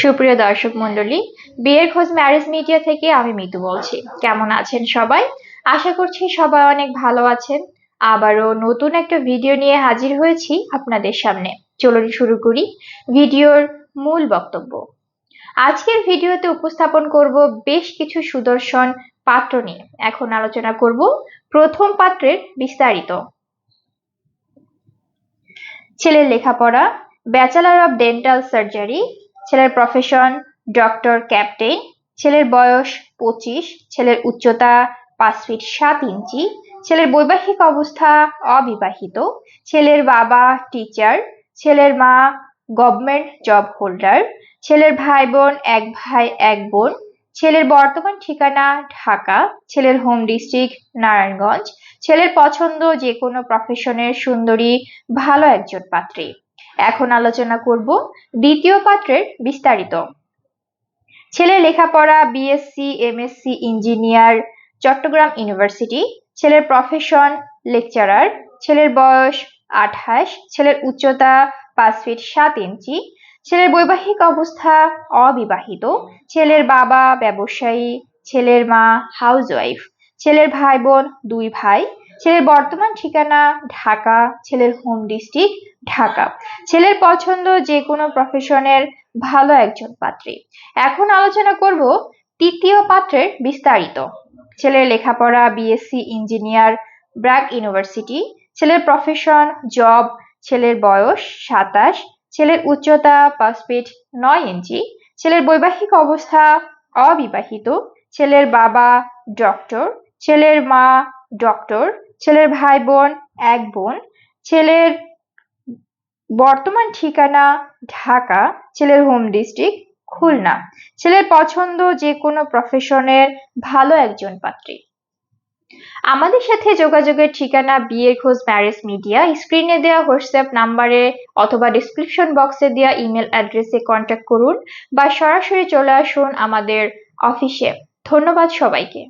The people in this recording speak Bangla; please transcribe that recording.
সুপ্রিয় দর্শক মণ্ডলী, বিয়ের খোঁজ ম্যারেজ মিডিয়া থেকে আমি মিতু বলছি। কেমন আছেন সবাই? আশা করছি সবাই অনেক ভালো আছেন। আবারও নতুন একটা ভিডিও নিয়ে হাজির হয়েছি আপনাদের সামনে। চলুন শুরু করি ভিডিওর মূল বক্তব্য। আজকের ভিডিওতে উপস্থাপন করব বেশ কিছু সুদর্শন পাত্র নিয়ে। এখন আলোচনা করব প্রথম পাত্রের বিস্তারিত। ছেলের লেখাপড়া, ব্যাচেলর অফ ডেন্টাল সার্জারি ছেলের প্রফেশন ডক্টর ক্যাপ্টেন ছেলের বয়স পঁচিশ, ছেলের উচ্চতা পাঁচ ফিট সাত ইঞ্চি, ছেলের বৈবাহিক অবস্থা অবিবাহিত, ছেলের বাবা টিচার ছেলের মা গভর্নমেন্ট জব হোল্ডার ছেলের ভাই বোন এক ভাই, এক বোন, ছেলের বর্তমান ঠিকানা ঢাকা, ছেলের হোম ডিস্ট্রিক্ট নারায়ণগঞ্জ, ছেলের পছন্দ যে কোনো প্রফেশনের সুন্দরী, ভালো একজন পাত্রী। এখন আলোচনা করব দ্বিতীয় পাত্রের বিস্তারিত। ছেলের লেখাপড়া BSc MSc engineer Chattogram university ছেলের প্রফেশন লেকচারার ছেলের বয়স আঠাশ, ছেলের উচ্চতা পাঁচ ফিট সাত ইঞ্চি ছেলের বৈবাহিক অবস্থা অবিবাহিত, ছেলের বাবা ব্যবসায়ী, ছেলের মা হাউসওয়াইফ ছেলের ভাই বোন দুই ভাই, ছেলের বর্তমান ঠিকানা ঢাকা, ছেলের হোম ডিস্ট্রিক্ট ঢাকা। ছেলের পছন্দ যে কোনো প্রফেশনের ভালো একজন পাত্রী। এখন আলোচনা করব তৃতীয় পাত্রের বিস্তারিত। ছেলের লেখাপড়া বিএসসি ইঞ্জিনিয়ার ব্র্যাক ইউনিভার্সিটি ছেলের প্রফেশন জব ছেলের বয়স সাতাশ। ছেলের উচ্চতা পাঁচ ফিট নয় ইঞ্চি। ছেলের বৈবাহিক অবস্থা অবিবাহিত। ছেলের বাবা ডক্টর ছেলের মা ডক্টর ছেলের ভাই বোন এক বোন। ছেলের বর্তমান ঠিকানা ঢাকা, ছেলের হোম ডিস্ট্রিক্ট খুলনা। ছেলের পছন্দ যে কোনো প্রফেশনের ভালো একজন পাত্রী। আমাদের সাথে যোগাযোগের ঠিকানা বিয়ের খোঁজ ম্যারেজ মিডিয়া। স্ক্রিনে দেওয়া হোয়াটসঅ্যাপ নাম্বারে অথবা ডিসক্রিপশন বক্সে দেওয়া ইমেল অ্যাড্রেসে কন্ট্যাক্ট করুন বা সরাসরি চলে আসুন আমাদের অফিসে ধন্যবাদ সবাইকে।